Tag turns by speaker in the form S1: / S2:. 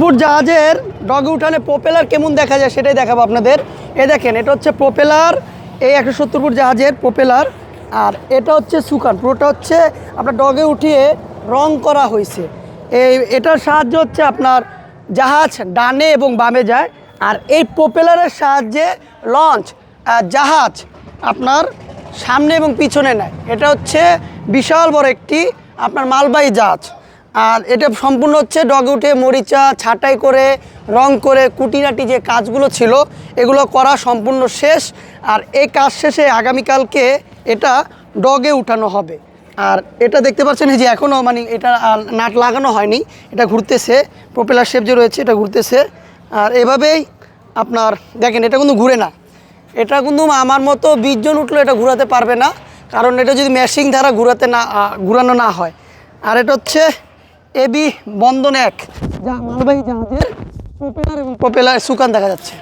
S1: Foot জাহাজের ডগে উঠানে propeller কেমন দেখা যায় সেটাই দেখাবো আপনাদের। এ দেখেন, এটা হচ্ছে প্রোপেলার, এই একশো সত্তর ফুট জাহাজের প্রোপেলার, আর এটা হচ্ছে সুকান। পুরোটা হচ্ছে আপনার ডগে উঠিয়ে রং করা হয়েছে। এই, এটার সাহায্য হচ্ছে আপনার জাহাজ ডানে এবং বামে যায়, আর এই প্রোপেলারের সাহায্যে লঞ্চ জাহাজ আপনার সামনে এবং পিছনে নেয়। এটা হচ্ছে বিশাল বড় একটি আপনার মালবাহী জাহাজ। আর এটা সম্পূর্ণ হচ্ছে ডগে উঠে মরিচা, ছাঁটাই করে, রং করে কুটিনাটি যে কাজগুলো ছিল, এগুলো করা সম্পূর্ণ শেষ। আর এই কাজ শেষে আগামীকালকে এটা ডগে উঠানো হবে। আর এটা দেখতে পাচ্ছেন যে এখনও মানে এটা নাট লাগানো হয়নি, এটা ঘুরতেছে। প্রপেলার শেপ যে রয়েছে, এটা ঘুরতেছে। আর এভাবেই আপনার, দেখেন এটা কিন্তু ঘুরে না। এটা কিন্তু আমার মতো বিশ জন উঠলে এটা ঘোরাতে পারবে না। কারণ এটা যদি মেশিং দ্বারা ঘোরাতে না ঘুরানো না হয়। আর এটা হচ্ছে এবি বন্ধন এক যা মালবাহী জাহাজের প্রপেলার এবং প্রপেলার সুকান দেখা যাচ্ছে।